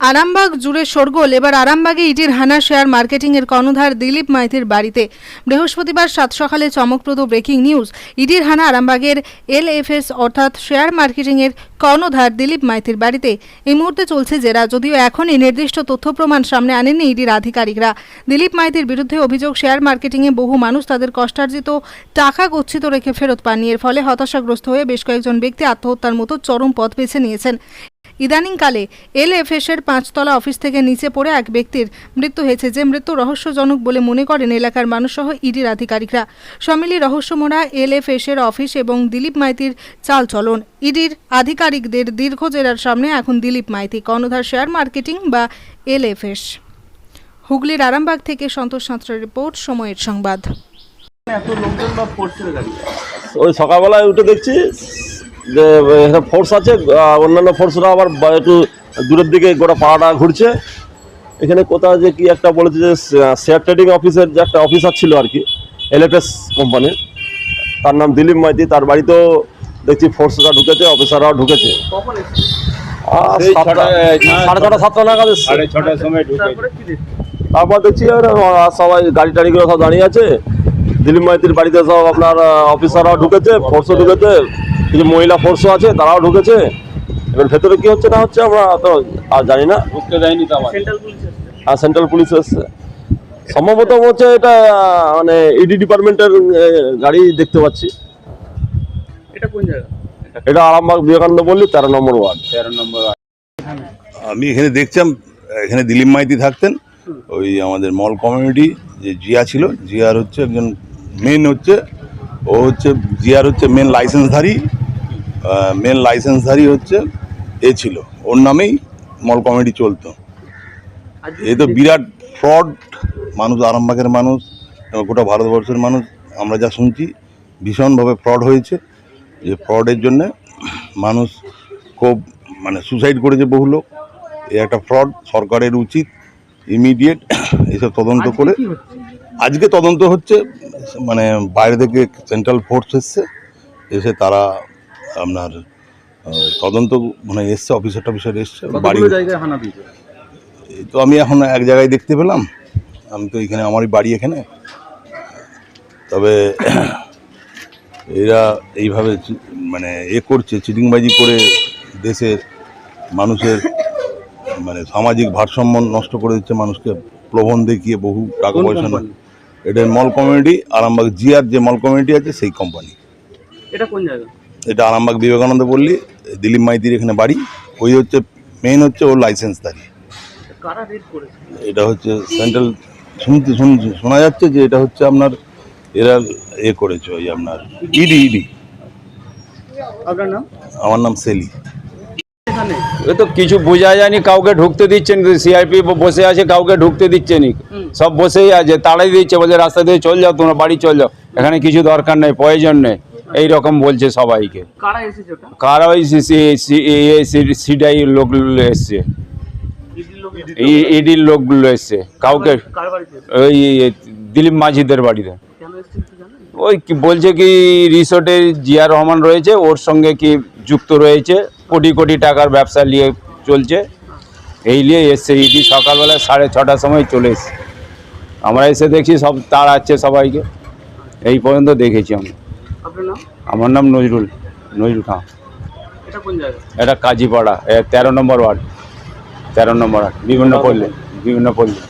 আরামবাগ জুড়ে শোরগোল। এবার আরামবাগে ইডির হানা শেয়ার মার্কেটিংয়ের কর্ণধার দিলীপ মাইতির বাড়িতে। বৃহস্পতিবার সাত সকালে চমকপ্রদ ব্রেকিং নিউজ। ইডির হানা আরামবাগের এলএফএস অর্থাৎ শেয়ার মার্কেটিংয়ের কর্ণধার দিলীপ মাইতির বাড়িতে। এই মুহূর্তে চলছে জেরা, যদিও এখনই নির্দিষ্ট তথ্য প্রমাণ সামনে আনেননি ইডির আধিকারিকরা। দিলীপ মাইতির বিরুদ্ধে অভিযোগ, শেয়ার মার্কেটিংয়ে বহু মানুষ তাদের কষ্টার্জিত টাকা গচ্ছিত রেখে ফেরত পাননি। এর ফলে হতাশাগ্রস্ত হয়ে বেশ কয়েকজন ব্যক্তি আত্মহত্যার মতো চরম পথ বেছে নিয়েছেন। ইদানিংকালে এলএফএস এর পাঁচতলা অফিস থেকে নিচে পড়ে এক ব্যক্তির মৃত্যু হয়েছে যে মৃত্যু রহস্যজনক বলে মনে করেন এলাকার মানুষসহ ইডির আধিকারিকরা। সমিলি রহস্যমোড়া এলএফএস এর অফিস এবং দিলীপ মাইতির চালচলন। ইডির আধিকারিকদের দীর্ঘ জেরার সামনে এখন দিলীপ মাইতি কর্ণধার শেয়ার মার্কেটিং বা এলএফএস। হুগলির আরামবাগ থেকে সন্তোষ সাঁতরার রিপোর্ট সময়ের সংবাদ। ওই সকালবেলায় উঠে দেখছি যে এখানে ফোর্স আছে অন্যান্য ফোর্সরা আবার একটু দূরের দিকে গোটা পাড়াটা ঘুরছে। এখানে কোথাও যে কি একটা বলেছে যে শেয়ার ট্রেডিং অফিসের যে একটা অফিসার ছিল আর কি এলএফএস কোম্পানির তার নাম দিলীপ মাইতি তার বাড়িতেও দেখছি ফোর্সরা ঢুকেছে অফিসাররাও ঢুকেছে। সাড়ে ছটা সাতটা নাগাদ তারপরে দেখছি? সবাই গাড়ি টাড়িগুলো সব দাঁড়িয়ে আছে। দিলীপ মাইতির বাড়িতে সব আপনার অফিসাররাও ঢুকেছে ফোর্সও ঢুকেছে। কিছু মহিলা ফোর্সও আছে তারাও ঢুকেছে। এবার ভেতরে কি হচ্ছে না হচ্ছে আমরা তো আর জানি না। ঢুকতে দেয়নি তো আমার সেন্ট্রাল পুলিশ আর সেন্ট্রাল পুলিশ এসছে। সম্ভবত হচ্ছে এটা মানে ইডি ডিপার্টমেন্টের গাড়ি দেখতে পাচ্ছি। এটা কোন জায়গা? এটা আরামবাগ বিবেকানন্দ বললি তেরো নম্বর ওয়ার্ড। তেরো নম্বর আমি এখানে দেখছিলাম এখানে দিলীপ মাইতি থাকতেন ওই আমাদের মল কমিউনিটি যে জিয়া ছিল। জিয়ার হচ্ছে একজন মেন হচ্ছে ও হচ্ছে জিয়ার হচ্ছে মেন লাইসেন্সধারী মেন লাইসেন্সধারী হচ্ছে এ ছিল। ওর নামেই মল কমেডি চলতো। এই তো বিরাট ফ্রড মানুষ আরামবাগের মানুষ গোটা ভারতবর্ষের মানুষ। আমরা যা শুনছি ভীষণভাবে ফ্রড হয়েছে। যে ফ্রডের জন্যে মানুষ খুব মানে সুসাইড করেছে বহু লোক। এই একটা ফ্রড সরকারের উচিত ইমিডিয়েট এইসব তদন্ত করে। আজকে তদন্ত হচ্ছে মানে বাইরে থেকে সেন্ট্রাল ফোর্স এসছে। এসে তারা আপনার তদন্ত মানে এসছে অফিসার টফিসার এসছে বাড়ি তো আমি এখন এক জায়গায় দেখতে পেলাম। আমি তো এখানে আমারই বাড়ি এখানে। তবে এরা এইভাবে মানে এ করছে চিটিংবাজি করে দেশের মানুষের মানে সামাজিক ভারসাম্য নষ্ট করে দিচ্ছে মানুষকে প্রলোভন দেখিয়ে বহু টাকা পয়সা company? এটা মল কমিউনিটি আরামবাগ জিয়ার যে মল কমিউনিটি আছে সেই কোম্পানি এটা কোন জায়গা? এটা আরামবাগ বিবেকানন্দ বললি দিলীপ মাইতির এখানে বাড়ি। ওই হচ্ছে মেইন হচ্ছে ওর লাইসেন্সধারী এটা হচ্ছে সেন্ট্রাল শুনতে শুন- শোনা যাচ্ছে যে এটা হচ্ছে আপনার এরা এ করেছে ওই আপনার ইডি ইডি আপনার নাম? আমার নাম সেলি। এ তো কিছু বোঝা যায়নি কাউকে ঢুকতে দিচ্ছেন সিআইপি বসে আছে কাউকে ঢুকতে দিচ্ছে নি সব বসেই আছে তাড়াই দিচ্ছে বলছে রাস্তা দিয়ে চল যাও তোমরা বাড়ি চল যাও। এখানে কিছু দরকার নেই প্রয়োজন নেই। এই রকম বলছে সবাইকে। কারা ওই সিডাই লোকগুলো এসছে। ইডির লোক ইডির লোকগুলো এসছে। কাউকে? ওই দিলীপ মাঝিদের বাড়িতে। ওই কি বলছে কি রিসোর্টে জিয়া রহমান রয়েছে ওর সঙ্গে কি যুক্ত রয়েছে কোটি কোটি টাকার ব্যবসা নিয়ে চলছে। এই নিয়ে এসছে ইডি সকালবেলা সাড়ে ছটার সময় চলে এসছে। আমরা এসে দেখছি সব তাড়াচ্ছে সবাইকে। এই পর্যন্ত দেখেছি আমরা আমার নাম নজরুল নজরুল খান এটা কাজীপাড়া তেরো নম্বর ওয়ার্ড তেরো নম্বর ওয়ার্ড বিভিন্ন পল্লী বিভিন্ন পল্লী।